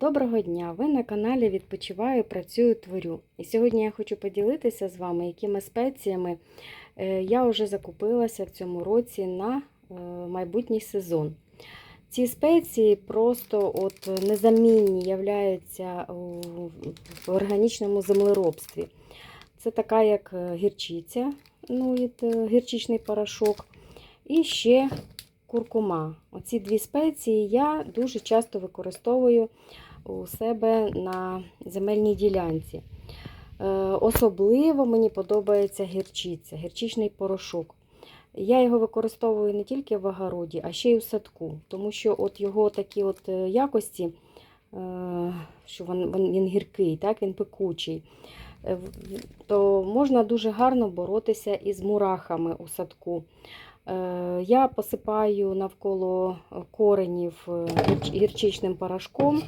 Доброго дня! Ви на каналі Відпочиваю, працюю, творю. І сьогодні я хочу поділитися з вами, якими спеціями е, я вже закупилася в цьому році на е, майбутній сезон. Ці спеції просто от незамінні являються в органічному землеробстві. Це така як е, гірчиця, ну, гірчичний порошок, і ще куркума. Оці дві спеції я дуже часто використовую у себе на земельній ділянці. Е, Особливо мені подобається гірчиця, гірчичний порошок. Я його використовую не тільки в огороді, а ще й у садку, тому що от його такі от е, якості, е, що він, гіркий, так, він пекучий, то можна дуже гарно боротися із мурахами у садку. Я посипаю навколо коренів гірчичним порошком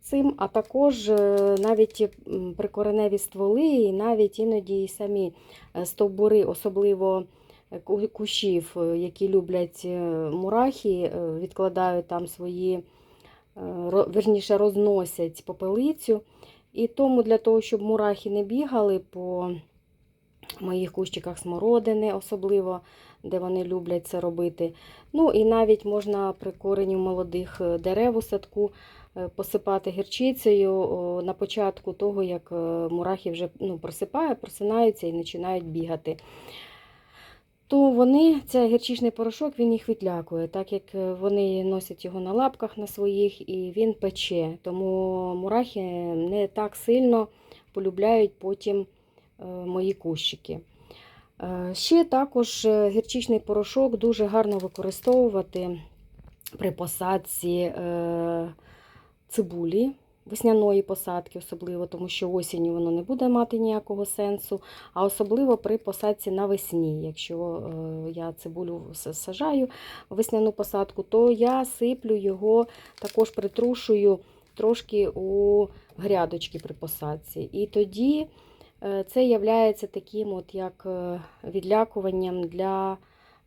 цим, а також е, навіть прикореневі стволи, і навіть іноді і самі е, стовбури, особливо е, кущів, які люблять мурахи, відкладають там свої, верніше розносять попелицю. І тому для того, щоб мурахи не бігали по моїх кущиках смородини, особливо, де вони люблять це робити. Ну і навіть можна при кореню молодих е, дерев у садку е, посипати гірчицею на початку того, як е, мурахи вже ну, просипає, просинаються і починають бігати. То вони, цей гірчичний порошок, він їх відлякує, так як вони носять його на лапках на своїх і він пече. Тому мурахи не так сильно полюбляють потім мої кущики. Е, Ще також е, гірчичний порошок дуже гарно використовувати при посадці е, цибулі, весняної посадки, особливо, тому що осінню воно не буде мати ніякого сенсу, а особливо при посадці навесні. Якщо я цибулю сажаю весняну посадку, то я сиплю його, також притрушую трошки у грядочки при посадці. І тоді Це є таким от як е, відлякуванням для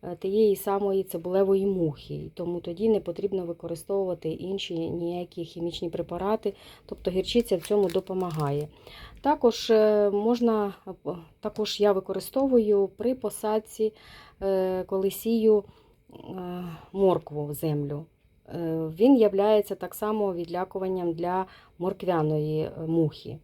е, тієї самої цибулевої мухи. Тому тоді не потрібно використовувати інші ніякі хімічні препарати, тобто гірчиця в цьому допомагає. Також е, можна, е, також я використовую при посадці, е, коли сію е, моркву в землю. Е, Він є так само відлякуванням для морквяної е, мухи.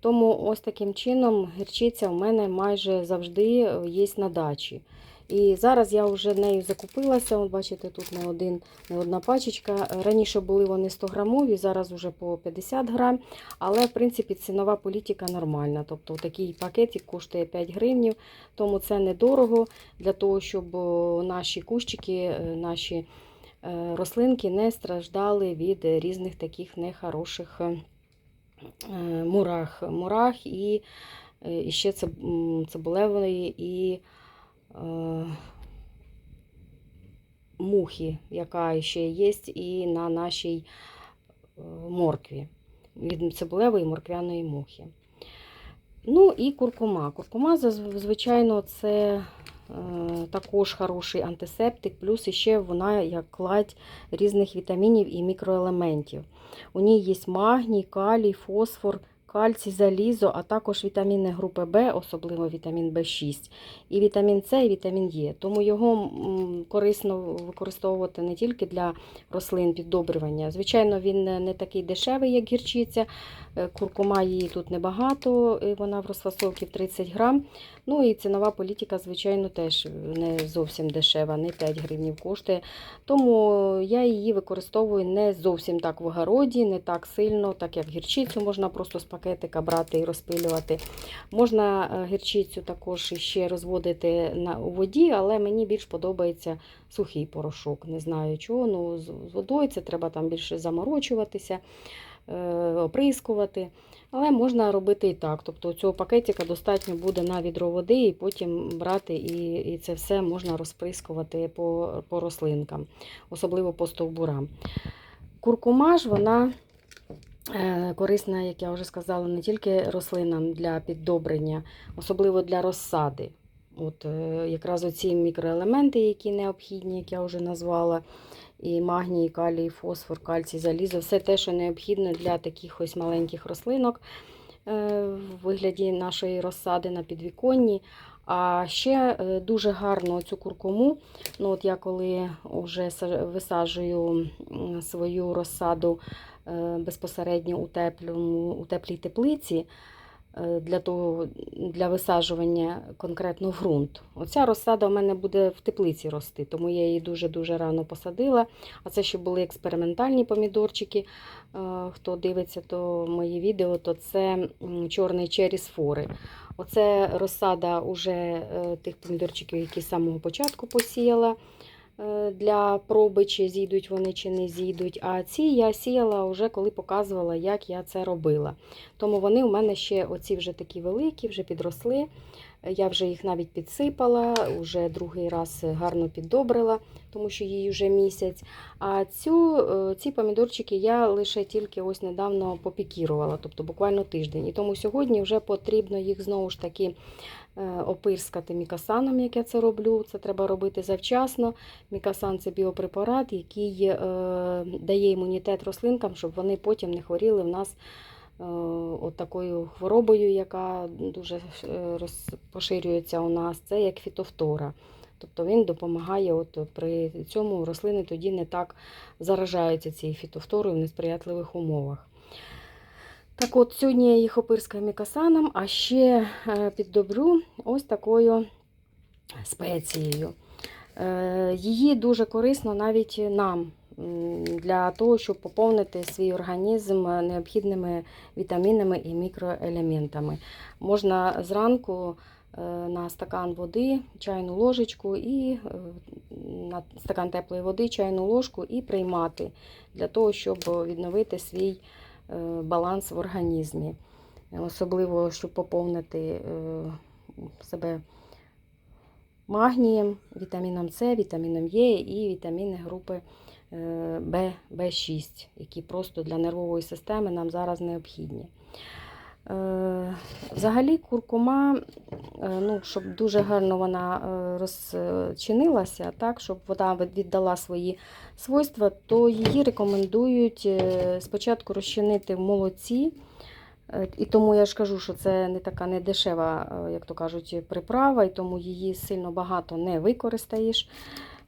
Тому ось таким чином гірчиця у мене майже завжди є на дачі. І зараз я вже нею закупилася. От бачите, тут не, один, не одна пачечка. Раніше були вони 100 грамові, зараз вже по 50 грам. Але в принципі цінова політика нормальна. Тобто такий пакетик коштує 5 гривнів, тому це недорого для того, щоб наші кущики, е, наші е, рослинки не страждали від різних таких нехороших. Мурах, мурах і, е, і ще цибулевої і е, мухи, яка ще є і на нашій е, моркві. Від цибулевої і морквяної мухи. Ну і куркума. Куркума, звичайно, це також хороший антисептик, плюс ще вона як кладь різних вітамінів і мікроелементів. У ній є магній, калій, фосфор, кальцій, залізо, а також вітаміни групи В, особливо вітамін В6, і вітамін С, і вітамін Е. Тому його корисно використовувати не тільки для рослин піддобрювання. Звичайно, він не не такий дешевий, як гірчиця. Е, Куркума її тут небагато, вона в розфасовці 30 грам. Ну і цінова політика, звичайно, теж не зовсім дешева, не 5 гривнів коштує. Тому я її використовую не зовсім так в огороді, не так сильно, так як гірчицю можна просто з пакетика брати і розпилювати. Можна е, гірчицю також ще розводити на, у воді, але мені більш подобається сухий порошок. Не знаю чого. Ну, з, водою це треба там більше заморочуватися, оприскувати. Але можна робити і так. Тобто цього пакетика достатньо буде на відро води, і потім брати і, і це все можна розприскувати по, по рослинкам, особливо по стовбурам. Куркума ж вона е, корисна, як я вже сказала, не тільки рослинам для піддобрення, особливо для розсади. От, е, якраз оці мікроелементи, які необхідні, як я вже назвала, і магній, калій, фосфор, кальцій, залізо, все те, що необхідно для таких ось маленьких рослинок е, в вигляді нашої розсади на підвіконні. А ще е, дуже гарно цю куркуму. Ну, от я коли вже висаджую свою розсаду е, безпосередньо у, теплому, у теплій теплиці для, того, для висаджування конкретно ґрунт. Оця розсада у мене буде в теплиці рости, тому я її дуже-дуже рано посадила. А це ще були експериментальні помідорчики. Е, Хто дивиться то мої відео, то це чорний черрі фори. Оце розсада уже е, тих помідорчиків, які з самого початку посіяла е, для проби, чи зійдуть вони, чи не зійдуть. А ці я сіяла вже коли показувала, як я це робила. Тому вони у мене ще оці вже такі великі, вже підросли. Е, Я вже їх навіть підсипала, вже другий раз гарно піддобрила, тому що їй вже місяць. А цю, е, ці помідорчики я лише тільки ось недавно попікірувала, тобто буквально тиждень. І тому сьогодні вже потрібно їх знову ж таки е, опирскати мікасаном, як я це роблю. Це треба робити завчасно. Мікасан це біопрепарат, який е, дає імунітет рослинкам, щоб вони потім не хворіли в нас е, от такою хворобою, яка дуже е, поширюється у нас. Це як фітофтора. Тобто він допомагає, от при цьому рослини тоді не так заражаються цією фітофторою в несприятливих умовах. Так от, сьогодні я їх опирскаю мікасаном, а ще е, піддобрю ось такою спецією. Е, Її дуже корисно навіть нам для того, щоб поповнити свій організм необхідними вітамінами і мікроелементами. Можна зранку е, на стакан води, чайну ложечку і на стакан теплої води, чайну ложку і приймати для того, щоб відновити свій е, баланс в організмі. Особливо, щоб поповнити е, себе магнієм, вітаміном С, вітаміном Е і вітаміни групи е, В, В6, які просто для нервової системи нам зараз необхідні. Е, Взагалі куркума, е, ну, щоб дуже гарно вона е, розчинилася, так, щоб вода віддала свої свойства, то її рекомендують спочатку розчинити в молоці. І тому я ж кажу, що це не така не дешева, як то кажуть, приправа, і тому її сильно багато не використаєш.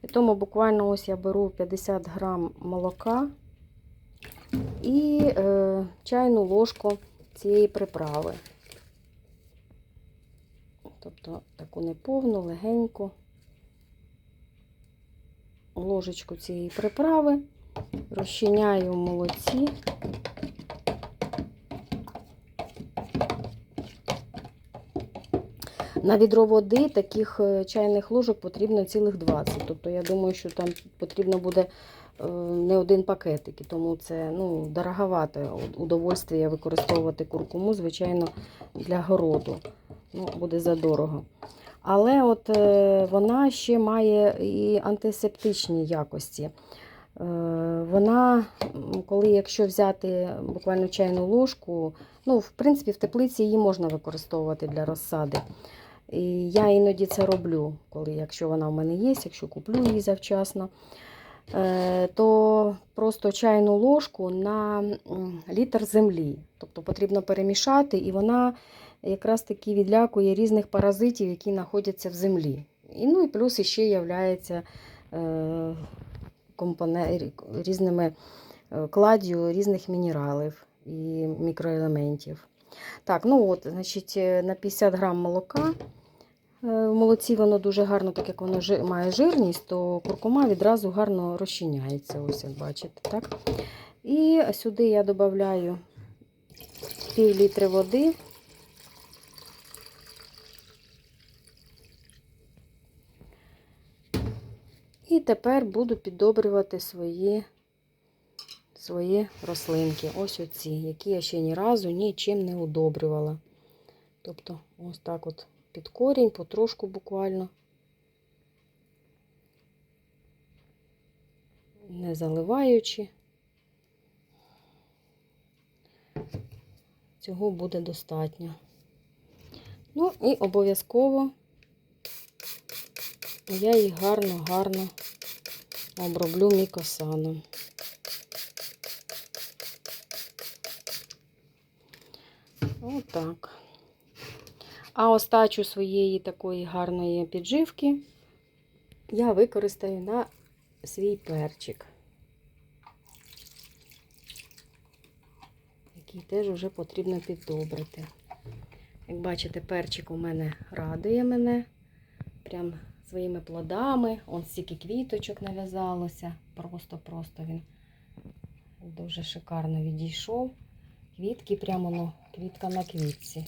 І тому буквально ось я беру 50 грам молока і е, чайну ложку цієї приправи. Тобто таку неповну, легеньку ложечку цієї приправи, розчиняю в молоці. На відро води таких е, чайних ложок потрібно цілих 20. Тобто я думаю, що там потрібно буде не один пакетик. Тому це ну, дороговате удовольствие використовувати куркуму, звичайно, для городу. Ну, буде задорого. Але от е, вона ще має і антисептичні якості. Е, Вона, коли якщо взяти буквально чайну ложку, ну, в принципі, в теплиці її можна використовувати для розсади. І я іноді це роблю, коли, якщо вона в мене є, якщо куплю її завчасно, е, то просто чайну ложку на літр землі. Тобто потрібно перемішати, і вона якраз таки відлякує різних паразитів, які знаходяться в землі. І, ну і плюс ще є е, різними е, кладдю різних мінералів і мікроелементів. Так, ну от, значить, е, на 50 грам молока. Е, В молоці воно дуже гарно, так як воно має жирність, то куркума відразу гарно розчиняється, ось як бачите. Так? І сюди я додаю пів літри води. І тепер буду піддобрювати свої, свої рослинки. Ось оці, які я ще ні разу нічим не удобрювала. Тобто, ось так от під корінь, потрошку буквально. Не заливаючи. Цього буде достатньо. Ну і обов'язково я їх гарно-гарно оброблю мікосаном. Отак. А остачу своєї такої гарної підживки я використаю на свій перчик, який теж вже потрібно піддобрити. Як бачите, перчик у мене радує мене прям своїми плодами. Он стільки квіточок нав'язалося. Просто-просто він дуже шикарно відійшов. Квітки прямо ну, квітка на квітці.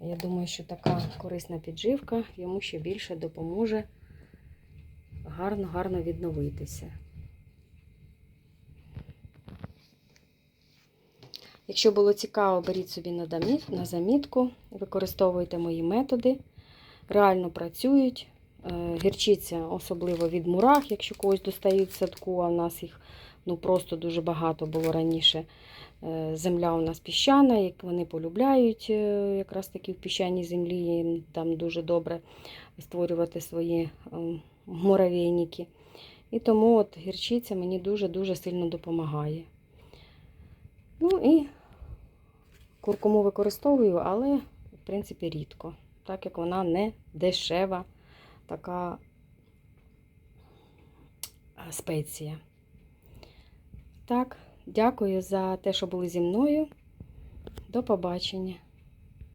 Я думаю, що така корисна підживка йому ще більше допоможе гарно-гарно відновитися. Якщо було цікаво, беріть собі на замітку, використовуйте мої методи. Реально працюють. Е, Гірчиця, особливо від мурах, якщо когось достають в садку, а в нас їх ну, просто дуже багато було раніше. Е, Земля у нас піщана, як вони полюбляють е, якраз таки в піщаній землі, їм там дуже добре створювати свої ем, муравейники. І тому от гірчиця мені дуже-дуже сильно допомагає. Ну і куркуму використовую, але, в принципі, рідко, так як вона не дешева така е, спеція. Так, дякую за те, що були зі мною. До побачення.